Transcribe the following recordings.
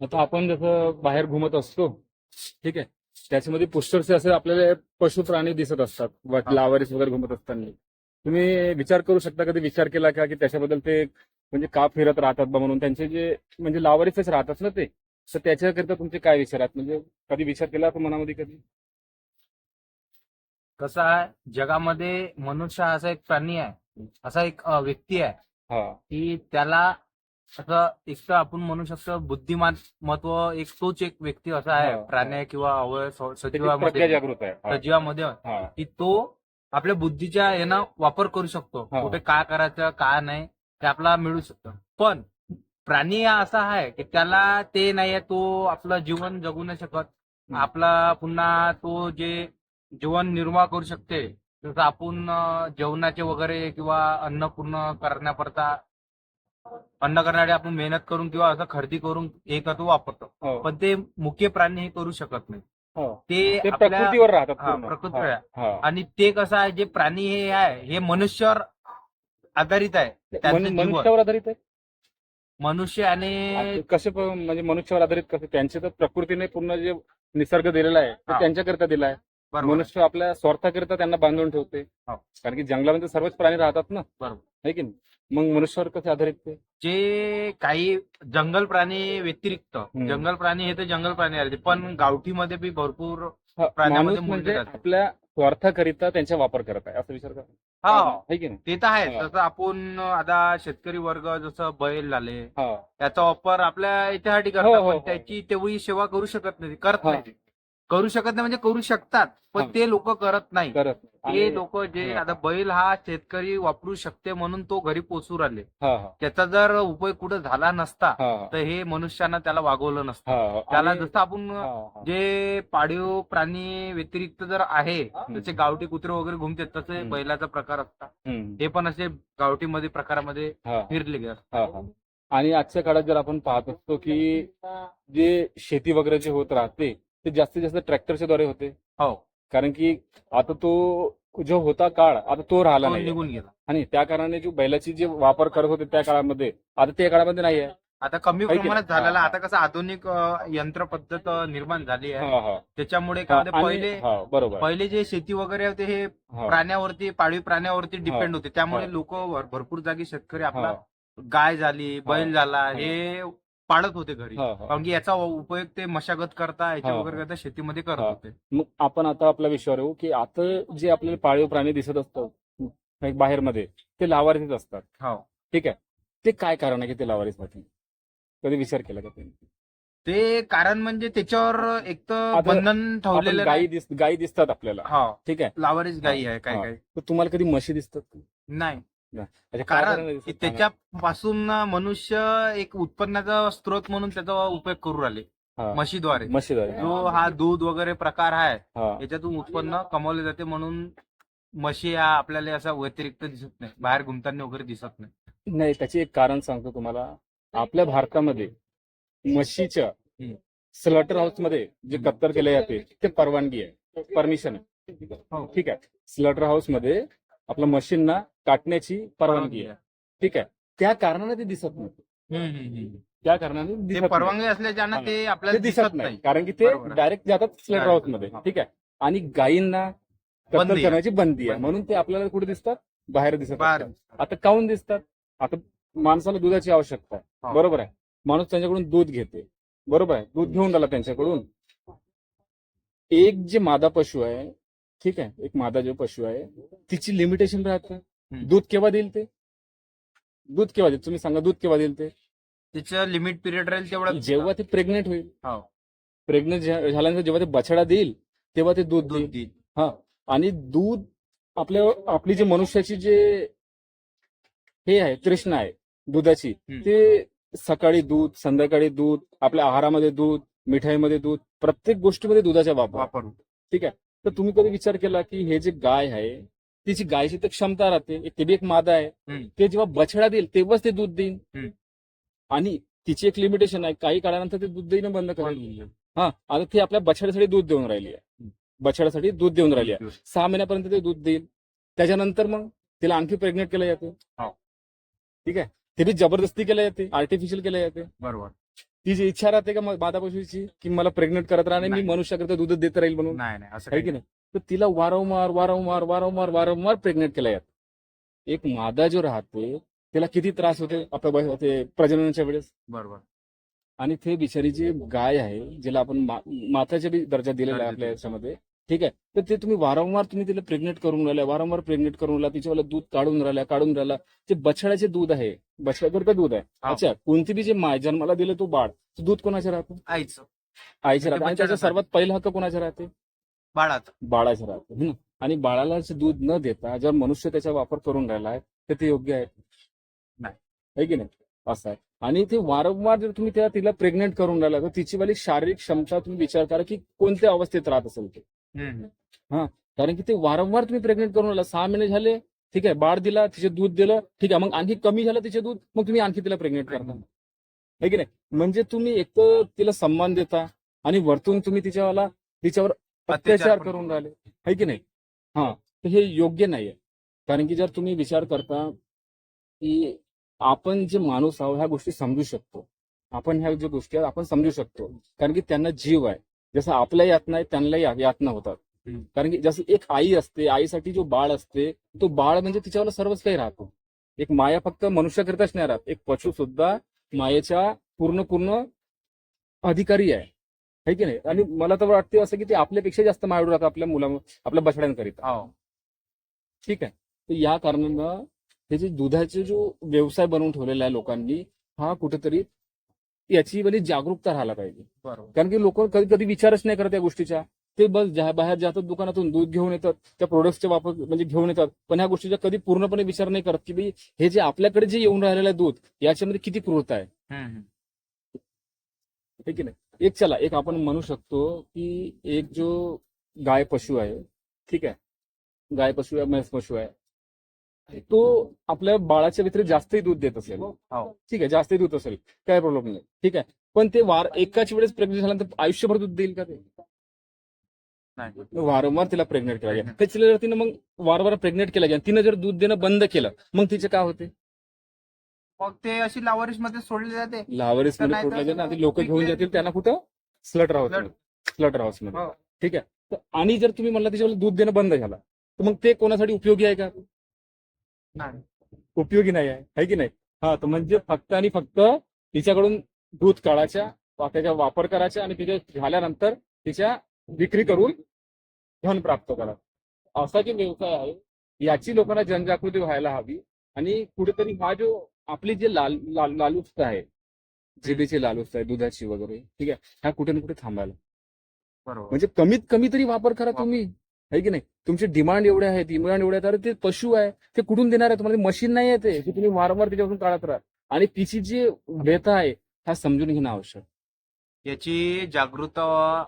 आता आपण जसं बाहेर घुमत असतो ठीक आहे त्याच्यामध्ये पुष्कळसे असे आपल्याला पशु प्राणी दिसत असतात. लावारीस वगैरे घुमत असताना. तुम्ही विचार करू शकता कधी विचार केला का की त्याच्याबद्दल ते म्हणजे का फिरत राहतात बा म्हणून? त्यांचे जे म्हणजे लावारीसच राहतात ना ते. तर त्याच्याकरिता तुमचे काय विचार आहेत? म्हणजे कधी विचार केला का मनामध्ये कधी? कसं आहे जगामध्ये मनुष्य हा असा एक प्राणी आहे असा एक व्यक्ती आहे हा. की त्याला असं एक तर आपण म्हणू शकतो बुद्धिमान महत्त्व एक तोच एक व्यक्ती असा आहे. हा. प्राण्या किंवा अवय स- त्याची प्रज्ञा सजीवामध्ये जागृत आहे. हा. सजीवामध्ये हा. की तो आपल्या बुद्धीच्या यानं वापर करू शकतो. हा. कुठे काय करायचं काय नाही ते आपला मिळू शकतं. पण प्राणी हा असा आहे की त्याला ते नाहीये तो आपलं जीवन जगू नाही शकत. आपला पुन्हा तो जे जीवन निर्वाह करू शकते जसं आपण अं, जेवणाचे वगैरे किंवा अन्न पूर्ण करण्याकरता अन्न करण्यासाठी आपण मेहनत करून किंवा असं खरेदी करून हे करतो वापरतो हो. पण ते मुख्य प्राणी हे करू शकत नाही हो. ते ते प्रकृतीवर राहतात हा. प्रकृतीवर. आणि ते कसं आहे जे प्राणी हे आहे हे मनुष्यावर आधारित आहे. मनुष्यावर आधारित आहे मनुष्य आणि कसे म्हणजे मनुष्यावर आधारित कसे त्यांचे तर प्रकृतीने पूर्ण जे निसर्ग दिलेला आहे ते. त्यांच्याकरिता दिला आहे मनुष्य आपल्या स्वार्थाकरिता त्यांना बांधून ठेवते. कारण की जंगलामध्ये सर्वच प्राणी राहतात ना बरोबर. की नाही मग मनुष्यावर कसे आधारित ते जे काही जंगल प्राणी व्यतिरिक्त हम्म. जंगल प्राणी हे तर जंगल प्राणी आहे पण गावठीमध्ये बी भरपूर हा, प्राण्यामध्ये माणूस मूल्य म्हणजे. आपल्या स्वार्थाकरिता त्यांचा वापर करत आहे असा विचार करा हा है की नाही ते तर आहे हा. जसं आपण आता शेतकरी वर्ग जसं बैल झाले हा त्याचा वापर आपल्या याच्यासाठी हो, हो, करतात हो. पण त्याची तेवढी सेवा करू शकत नाही करत हा. नाही ते. करू शकत नाही म्हणजे करू शकतात पण. ते लोक करत नाही. करत ते आणि- लोक जे हा. आता बैल हा शेतकरी वापरू शकते म्हणून तो घरी पोचू राहिले. हा हा. त्याचा जर उपयोग कुठे झाला नसता हा. तर हे मनुष्यानं त्याला वागवलं नसतं. हा. त्याला आणि- जसं आपण हा, हा. जे पाळीव प्राणी व्यतिरिक्त जर आहे जसे गावठी कुत्रे वगैरे घुमतात तसे हम्म. बैलाचा प्रकार असतात. हम्म. हे पण असे गावठीमध्ये प्रकारामध्ये हा. फिरले गेले हा हा. आणि आजच्या काळात जर आपण पाहत असतो की जे शेती वगैरे जे होत राहते ते जास्तीत जास्त ट्रॅक्टरच्या द्वारे होते. हो. कारण की आता तो जो होता काळ आता तो राहिला नाही निघून गेला. आणि त्या कारणाने जो बैलाची जे वापर करत होते त्या काळामध्ये आता त्या काळामध्ये नाही आहे आता कमी प्रमाणात? झालेला आता कसं आधुनिक यंत्र पद्धत निर्माण झाली आहे. त्याच्यामुळे काय पहिले बरोबर. पहिले जे शेती वगैरे होते हे प्राण्यावरती पाळीव प्राण्यावरती डिपेंड होते. त्यामुळे. लोक भरपूर जागी शेतकरी आपला गाय झाली बैल झाला हा. पाळत होते घरी. हा, हा. कारण की याचा उपयोग ते मशागत करता याच्या हा. वगैरे करता शेतीमध्ये करत हा. होते. मग आपण आता आपल्या विषयावर येऊ की आता जे आपल्याला पाळीव प्राणी दिसत असतात बाहेर मध्ये ते लावारीच असतात. हो. ठीक आहे. ते काय कारण आहे की ते लावारीसाठी कधी विचार केला का त्यांनी ते कारण म्हणजे त्याच्यावर एक तर आता बंधन आपण ठेवलेलं गायी नाही. दिस गायी दिसतात आपल्याला. हा. ठीक आहे. लावारीच गायी आहे काय हा. काय. तर तुम्हाला कधी म्हशी दिसतात? नाही. कारण? त्याच्यापासून मनुष्य एक उत्पन्नाचा स्रोत म्हणून त्याचा उपयोग करू राहिले. म्हशीद्वारे म्हशीद्वारे जो हा दूध वगैरे प्रकार आहे याच्यातून उत्पन्न कमावले जाते म्हणून म्हशी हा आपल्याला असा व्यतिरिक्त दिसत नाही. बाहेर घुमताना वगैरे दिसत नाही. नाही त्याचे एक कारण सांगतो तुम्हाला. आपल्या भारतामध्ये म्हशीच्या. स्लॉटर हाऊसमध्ये जे कत्तर केले जाते ते परवानगी आहे. परमिशन आहे. हो. ठीक आहे. स्लॉटर हाऊसमध्ये आपल्या मशीनना काटण्याची परवानगी आहे ठीक आहे त्या कारणाने ते दिसत नाही. त्या कारणाने. परवानगी असल्याच्यानं हा. ते आपल्याला दिसत नाही कारण की ते. डायरेक्ट जातात स्लॉटर Direct. हाऊसमध्ये. ठीक आहे आणि गायींना कत्तल. करण्याची बंदी आहे. म्हणून ते आपल्याला कुठे दिसतात बाहेर दिसत. आता काऊन दिसतात आता माणसाला दुधाची आवश्यकता आहे हो. बरोबर आहे माणूस त्यांच्याकडून दूध घेते बरोबर आहे दूध घेऊन राहिला त्यांच्याकडून एक जे मादा पशु आहे ठीक आहे. एक मादा जो पशु आहे तिची लिमिटेशन राहते. दूध केव्हा देईल ते? दूध केव्हा देईल? तुम्ही सांगा दूध केव्हा देईल ते? त्याचं लिमिट पिरियड राहील तेवढं. जेव्हा ते प्रेग्नेंट होईल. हो. प्रेग्नेंट झाल्यानंतर जेव्हा ते बछडा देईल तेव्हा ते दूध दूध देईल. हा. आणि दूध आपल्या आपली जी मनुष्याची जे हे आहे तृष्णा आहे दुधाची. ते सकाळी दूध संध्याकाळी दूध आपल्या आहारामध्ये दूध मिठाईमध्ये दूध प्रत्येक गोष्टीमध्ये दुधाचा वापर. ठीक आहे. तर तुम्ही कधी विचार केला की हे जे गाय आहे तिची गायची तर क्षमता राहते ते बी एक मादा आहे. ते जेव्हा बछडा देईल तेव्हाच ते दूध देईल. आणि तिची एक लिमिटेशन आहे काही काळानंतर ते दूध देणं बंद करेल. पण- हा आता ती आपल्या बछड्यासाठी दूध देऊन राहिली आहे. बछड्यासाठी दूध देऊन राहिली आहे. सहा महिन्यापर्यंत ते दूध देईल. त्याच्यानंतर मग तिला आणखी प्रेग्नेंट केलं जाते. हो. ठीक आहे? ते बी जबरदस्ती केल्या जाते आर्टिफिशियल केल्या जाते. बरोबर. ती जी इच्छा राहते का मग माता पशुची की मला प्रेग्नेंट करत राहणे मी नाही. मनुष्याकरता दूधच देत राहील म्हणून? नाही नाही असं आहे काही की नाही. तर तिला वारंवार वारंवार वारंवार वारंवार प्रेग्नेंट केल्या जात एक मादा जो राहते त्याला किती त्रास होते आपल्या ते प्रजननाच्या वेळेस? बरोबर. आणि ते बिचारी जी गाय आहे जिला आपण मा- माताच्या बी दर्जा दिलेला आहे आपल्या. याच्यामध्ये ठीक आहे? तर ते तुम्ही वारंवार तुम्ही तिला प्रेग्नेंट करून राहिल्या वारंवार प्रेग्नेंट करून राहिला तिच्यावाला दूध काढून राहिल्या काढून राहिला. जे बछड्याचे दूध आहे. बछड्याकरता दूध आहे. अच्छा कोणती बी जे माय जन्माला दिलं तो बाळ ते दूध कोणाचे राहतं? आईचं. आईचे ते राहतं आणि त्याचा. सर्वात पहिला हक्क कोणाचा राहते? बाळाचं. बाळाचं राहतं. है आणि बाळाला दूध न देता जर मनुष्य त्याचा वापर करून राहिला आहे तर ते योग्य आहे? नाही. की नाही? असं आहे. आणि ते वारंवार जर तुम्ही त्या तिला प्रेग्नेंट करून राहिला तर तिची वाली शारीरिक क्षमता तुम्ही विचार करा की कोणत्या अवस्थेत राहत असेल ते? हम्म. कारण की ते वारंवार तुम्ही प्रेग्नेंट करून राहिला. सहा महिने झाले ठीक आहे बाळ दिला तिचे दूध दिलं ठीक आहे मग आणखी कमी झालं तिचे दूध मग तुम्ही आणखी तिला प्रेग्नेंट करता. आहे की नाही? म्हणजे तुम्ही एक तर तिला सन्मान देता आणि वरतून तुम्ही तिच्यावाला तिच्यावर अत्याचार करून राहिले. आहे की नाही? हा तर हे योग्य नाहीये. कारण की जर तुम्ही विचार करता की आपण जे माणूस आहोत ह्या गोष्टी समजू शकतो. आपण ह्या ज्या गोष्टी आहेत आपण समजू शकतो. कारण की त्यांना जीव आहे. जसं आपल्या यातना आहे त्यांनाही यातना होतात. कारण की जसं एक आई असते आईसाठी जो बाळ असते तो बाळ म्हणजे तिच्यावर सर्वच काही राहतो. एक माया फक्त मनुष्याकरिताच नाही राहत. एक पशु सुद्धा मायेच्या पूर्ण पूर्ण अधिकारी आहे. है की नाही? आणि मला तर वाटते असं की ते आपल्यापेक्षा जास्त मायाळू राहतात आपल्या मुला आपल्या बछड्यांकरिता. हो. ठीक आहे. तर या कारणानं हे जे दुधाचे जो व्यवसाय बनवून ठेवलेला आहे लोकांनी हा कुठेतरी याची म्हणजे जागरूकता राहायला पाहिजे. बरोबर. कारण की लोक कधी कधी विचारच नाही करत या गोष्टीचा. ते बस बाहेर जातात दुकानातून दूध घेऊन येतात त्या प्रोडक्टचे वापर म्हणजे घेऊन येतात. पण ह्या गोष्टीचा कधी पूर्णपणे विचार नाही करत की हे जे आपल्याकडे जे येऊन राहिलेलं आहे दूध याच्यामध्ये किती क्रूरता आहे? हम्म. है की नाही? एक चला एक आपण म्हणू शकतो की एक जो गाय पशु आहे ठीक आहे? गाय पशु आहे म्हैस पशु आहे. तो आपल्या बाळाच्या व्यतिरिक्त जास्तही दूध देत असेल. हो ठीक आहे जास्तही दूध असेल. काय प्रॉब्लेम नाही. ठीक आहे. पण ते वार एकाच वेळेस प्रेग्नेंट झाल्यानंतर आयुष्यभर दूध देईल का ते? नाही. वारंवार तिला प्रेग्नेंट केला गेला त्याच्या जर तिनं मग वारंवार प्रेग्नेंट केला गेला तिनं जर दूध देणं बंद केलं मग तिचे काय होते? मग ते अशी लावारिसमध्ये सोडले जाते. लावरीसमध्ये गेला ना लोक घेऊन जातील त्यांना कुठं? Slaughter house. स्लटर हाऊसमध्ये. हो. ठीक आहे. आणि जर तुम्ही म्हणला त्याच्यावर दूध देणं बंद झालं तर मग ते कोणासाठी उपयोगी आहे का? नाही. उपयोगी नाही आहे. है की नाही? हा तर म्हणजे फक्त आणि फक्त तिच्याकडून दूध काढायच्या त्याचा वापर करायचा आणि तिथे झाल्यानंतर तिच्या विक्री करून धन प्राप्त करा असा जो व्यवसाय आहे याची लोकांना जनजागृती व्हायला हवी आणि कुठेतरी हा जो आपली जे लाल लाल आहे जिभेची लालूचता आहे दुधाची वगैरे ठीक आहे ह्या कुठे ना कुठे थांबायला. बरोबर. म्हणजे कमीत कमी तरी वापर करा तुम्ही. है की नाही? तुमचे डिमांड एवढे आहे डिमांड एवढे आहे तर ते पशु आहे ते कुठून देणार आहे? तुम्हाला मशीन नाही आहे ते की तुम्ही वारंवार त्याच्यापासून काढत राहा आणि तिची जी व्यथा आहे हा समजून घेणं आवश्यक. याची जागृतता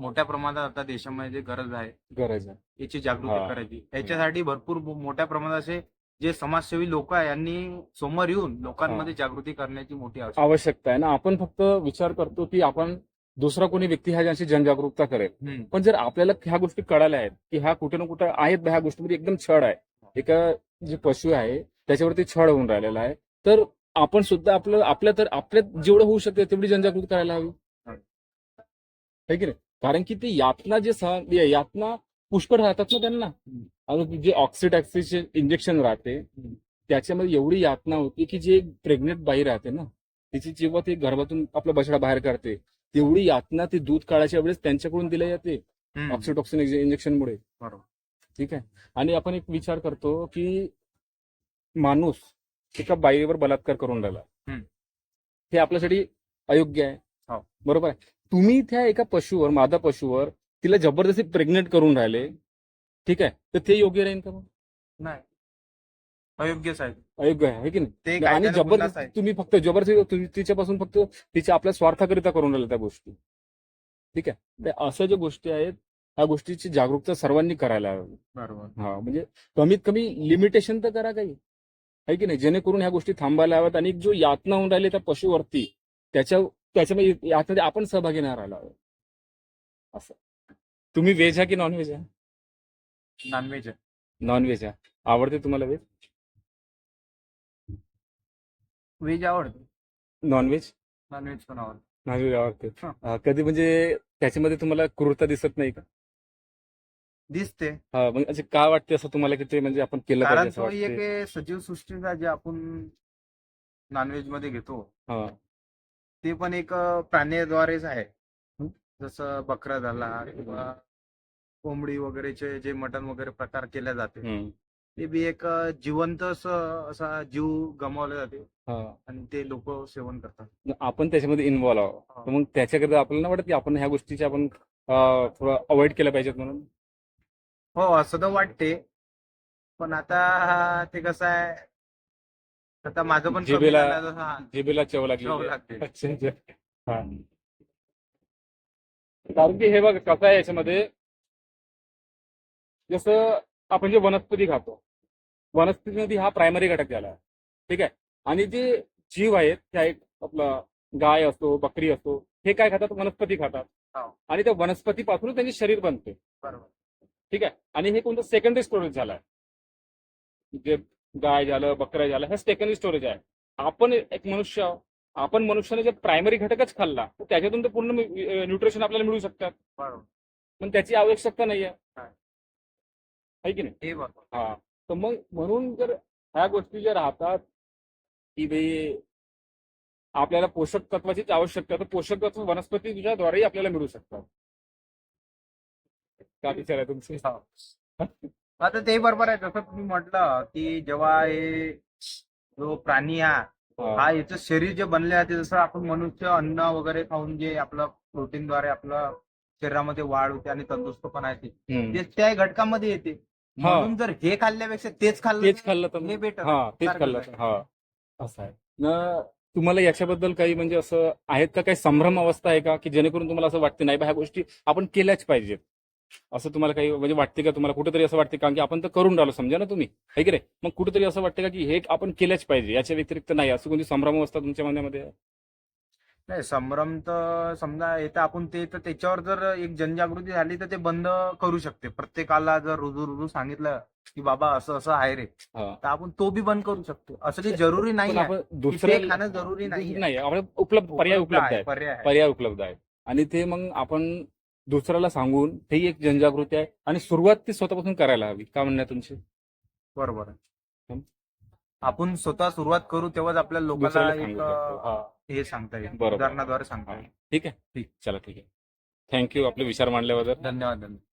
मोठ्या प्रमाणात आता देशामध्ये गरज आहे गरज आहे. याची जागृती. करायची. याच्यासाठी भरपूर मोठ्या प्रमाणात असे जे समाजसेवी लोक आहे यांनी समोर येऊन लोकांमध्ये जागृती करण्याची मोठी आवश्यकता आहे. ना आपण फक्त विचार करतो की आपण दुसरा कोणी व्यक्ती ह्या ज्यांची जनजागरूकता करेल. पण जर आपल्याला ह्या गोष्टी कळाल्या आहेत की ह्या कुठे ना कुठे आहेत ह्या गोष्टीमध्ये एकदम छळ आहे. एका जे पशु आहे त्याच्यावरती छळ होऊन राहिलेला आहे. तर आपण सुद्धा आपलं आपल्या तर आपल्यात जेवढं होऊ शकते तेवढी जनजागृती करायला हवी. है की नाही? कारण की ते यातना जे सहन यातना पुष्कळ राहतात ना त्यांना. आणि जे ऑक्सिडॅक्सिचे इंजेक्शन राहते त्याच्यामध्ये एवढी यातना होती की जे प्रेग्नेंट बाई राहते ना तिची जेव्हा ती गर्भातून आपला बछडा बाहेर काढते तेवढी यातना ती दूध काढायच्या वेळेस त्यांच्याकडून दिल्या जाते. ऑक्सिटॉक्सिन इंजेक्शनमुळे ठीक आहे? आणि आपण एक विचार करतो की माणूस एका बाईवर बलात्कार करून राहिला. हे आपल्यासाठी अयोग्य आहे. हो. बरोबर आहे? तुम्ही त्या एका पशुवर मादा पशुवर तिला जबरदस्ती प्रेग्नेंट करून राहिले. ठीक आहे? तर ते योग्य राहील का मग? नाही. अयोग्यच आहे अयोग्य आहे है की नाही? ते आणि कायद्याने गुन्हाच जबरदस्ती आहे तुम्ही फक्त जबरदस्ती तुम्ही तिच्यापासून फक्त तिच्या आपल्या स्वार्थाकरिता करून राहिल्या त्या गोष्टी. ठीक आहे? तर अशा ज्या गोष्टी आहेत ह्या गोष्टीची जागरूकता सर्वांनी करायला हवी. बरोबर. हा म्हणजे कमीत कमी लिमिटेशन तर करा काही. आहे की नाही? जेणेकरून ह्या गोष्टी थांबायला हव्यात आणि जो यातना होऊन राहिले त्या पशुवरती त्याच्या त्याच्यामध्ये यातमध्ये आपण सहभागी नाही राहिला हवं असं. तुम्ही व्हेज आहे की नॉन व्हेज आहे? नॉनव्हेज आहे. नॉन व्हेज आहे. आवडते तुम्हाला व्हेज? व्हेज आवडते? नॉनव्हेज नॉनव्हेज पण आवडते. नॉनव्हेज आवडते. हा. अं, कधी म्हणजे त्याच्यामध्ये तुम्हाला क्रूरता दिसत नाही का? दिसते. हा मग असे का वाटते असं तुम्हाला की ते म्हणजे आपण केलं कारण पाहिजे असं तो एक वाटते? सजीव सृष्टीचा जे आपण नॉनव्हेजमध्ये घेतो हा. ते पण एक अं, प्राण्याद्वारेच आहे? जसं बकरा झाला किंवा कोंबडी वगैरेचे जे मटण वगैरे प्रकार केले जाते हम्म. ते बी एक अं, जिवंत असं असा जीव गमावले जाते. आणि ते लोक सेवन करतात. आपण त्याच्यामध्ये इन्व्हॉल्व आहोत. तर मग त्याच्याकरता आपल्याला वाटत की आपण ह्या गोष्टीची आपण थोडं अवॉइड केल्या पाहिजेत म्हणून? हो असं तर वाटते. पण आता ते कसं आहे आता माझं पण हा, जिभेला चव लागली. लागते. हा. कारण की हे बघ कसं आहे याच्यामध्ये जसं आपण जे वनस्पती खातो. वनस्पतीमध्ये हा प्रायमरी घटक झाला. ठीक आहे? आणि जे जीव आहेत त्या एक आपला गाय असतो बकरी असतो हे काय खातात? वनस्पती खातात. हो. आणि त्या वनस्पतीपासून त्यांचे शरीर बनते. बरोबर. ठीक आहे? आणि हे कोणतं? सेकंडरी स्टोरेज झालं आहे. जे गाय झालं बकऱ्या झालं हे सेकंडरी स्टोरेज आहे. आपण एक मनुष्य. आपण मनुष्याने जे प्रायमरी घटकच खाल्ला तर त्याच्यातून तर पूर्ण न्यूट्रिशन आपल्याला मिळू शकतात. पण त्याची आवश्यकता नाही आहे. की नाही? हे हा. तर मग म्हणून जर ह्या गोष्टी ज्या राहतात की भाई आपल्याला पोषक तत्वाचीच आवश्यकता तर पोषक तत्व वनस्पतीच्या द्वारेही आपल्याला मिळू शकतात का विचार आहे तुमचे आता ते बरोबर आहे जसं तुम्ही म्हटलं की जेव्हा हे जो प्राणी हा हा. याचं शरीर जे बनले जाते जसं आपण मनुष्य अन्न वगैरे खाऊन जे आपलं प्रोटीनद्वारे आपलं शरीरामध्ये वाढ होते आणि तंदुरुस्तपणा येते हम्म. ते त्या घटकामध्ये येते. म्हणून जर हे खाल्ल्यापेक्षा तेच खाल्लं तेच खाल्लं तर हे बेटर तेच खाल्लं आहे. असं आहे. न तुम्हाला याच्याबद्दल काही म्हणजे असं आहेत का काही संभ्रम अवस्था आहे का? की जेणेकरून तुम्हाला असं वाटते नाही बा ह्या गोष्टी आपण केल्याच पाहिजेत. असं तुम्हाला काही म्हणजे वाटते का तुम्हाला? कुठेतरी असं वाटते कारण की आपण तर करून राहिलो समजा ना तुम्ही. है की रे मग कुठेतरी असं वाटतं का की हे आपण केल्याच पाहिजे याच्या व्यतिरिक्त नाही. असं कोणती संभ्रम अवस्था तुमच्या मनामध्ये आहे? नाही संभ्रम तर समजा येतं आपण ते तर त्याच्यावर जर एक जनजागृती झाली तर ते बंद करू शकते. प्रत्येकाला जर रुजू रुजू सांगितलं की बाबा असं असं आहे रे हा. तर आपण तो बी बंद करू शकतो. असं काही जरुरी नाही पण आहे. आपण की ते दुसऱ्या खाणं जरुरी नाही नाही आपण उपलब्ध पर्याय उपलब्ध आहे पर्याय आहे. पर्याय उपलब्ध आहे. आणि ते मग आपण दुसऱ्याला सांगून ते एक जनजागृती आहे. आणि सुरुवात ती स्वतःपासून करायला हवी. का म्हणणं आहे तुमची? बरोबर आहे. आपण स्वतः सुरुवात करू तेव्हाच आपल्या लोकांना दुसऱ्याला एक सांगू शकतो. अं, हा. हे सांगता येईल. बरोबर. उदाहरणाद्वारे सांगता येईल. ठीक आहे. ठीक. चला ठीक आहे. थँक्यू आपले विचार मांडल्याबद्दल. धन्यवाद धन्यवाद.